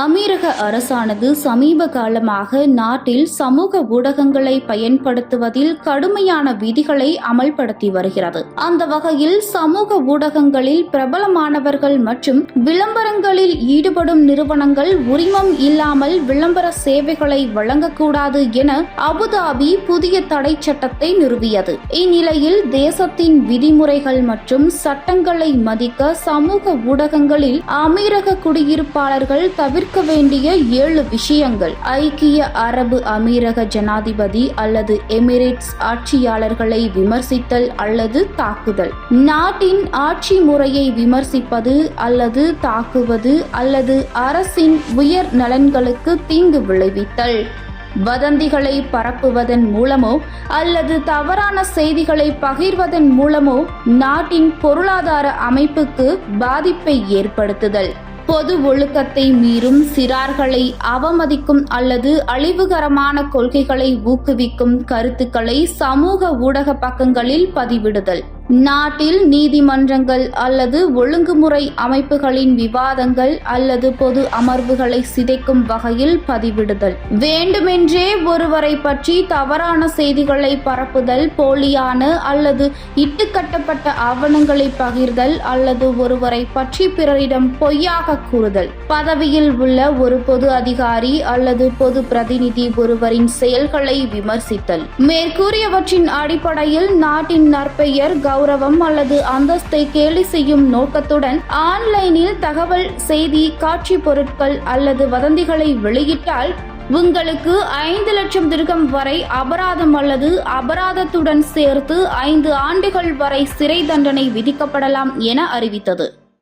அமீரக அரசானது சமீப காலமாக நாட்டில் சமூக ஊடகங்களை பயன்படுத்துவதில் கடுமையான விதிகளை அமல்படுத்தி வருகிறது. அந்த வகையில் சமூக ஊடகங்களில் பிரபலமானவர்கள் மற்றும் விளம்பரங்களில் ஈடுபடும் நிறுவனங்கள் உரிமம் இல்லாமல் விளம்பர சேவைகளை வழங்கக்கூடாது என அபுதாபி புதிய தடை சட்டத்தை நிறுவியது. இந்நிலையில் தேசத்தின் விதிமுறைகள் மற்றும் சட்டங்களை மதிக்க சமூக ஊடகங்களில் அமீரக குடியிருப்பாளர்கள் தவிர்க்க வேண்டிய ஏழு விஷயங்கள். ஐக்கிய அரபு அமீரக ஜனாதிபதி அல்லது எமிரேட்ஸ் ஆட்சியாளர்களை விமர்சித்தல் அல்லது தாக்குதல். நாட்டின் ஆட்சி முறையை விமர்சிப்பது அல்லது தாக்குவது அல்லது அரசின் உயர் நலன்களுக்கு தீங்கு விளைவித்தல். வதந்திகளை பரப்புவதன் மூலமோ அல்லது தவறான செய்திகளை பகிர்வதன் மூலமோ நாட்டின் பொருளாதார அமைப்புக்கு பாதிப்பை ஏற்படுத்துதல். பொது ஒழுக்கத்தை மீறும் சிறார்களை அவமதிக்கும் அல்லது அழிவுகரமான கொள்கைகளை ஊக்குவிக்கும் கருத்துக்களை சமூக ஊடக பக்கங்களில் பதிவிடுதல். நாட்டில் நீதிமன்றங்கள் அல்லது ஒழுங்குமுறை அமைப்புகளின் விவாதங்கள் அல்லது பொது அமர்வுகளை சிதைக்கும் வகையில் பதிவிடுதல். வேண்டுமென்றே ஒருவரை பற்றி தவறான செய்திகளை பரப்புதல் போலியான அல்லது இட்டுக்கட்டப்பட்ட ஆவணங்களை பகிர்தல் அல்லது ஒருவரை பற்றி பிறரிடம் பொய்யாக கூறுதல். பதவியில் உள்ள ஒரு பொது அதிகாரி அல்லது பொது பிரதிநிதி ஒருவரின் செயல்களை விமர்சித்தல். மேற்கூறியவற்றின் அடிப்படையில் நாட்டின் நற்பெயர் கௌரவம் அல்லது அந்தஸ்தை கேலி செய்யும் நோக்கத்துடன் ஆன்லைனில் தகவல் செய்தி காட்சி பொருட்கள் அல்லது வதந்திகளை வெளியிட்டால் உங்களுக்கு ஐந்து லட்சம் திருகம் வரை அபராதம் அல்லது அபராதத்துடன் சேர்த்து ஐந்து ஆண்டுகள் வரை சிறை தண்டனை விதிக்கப்படலாம் என அறிவித்தது.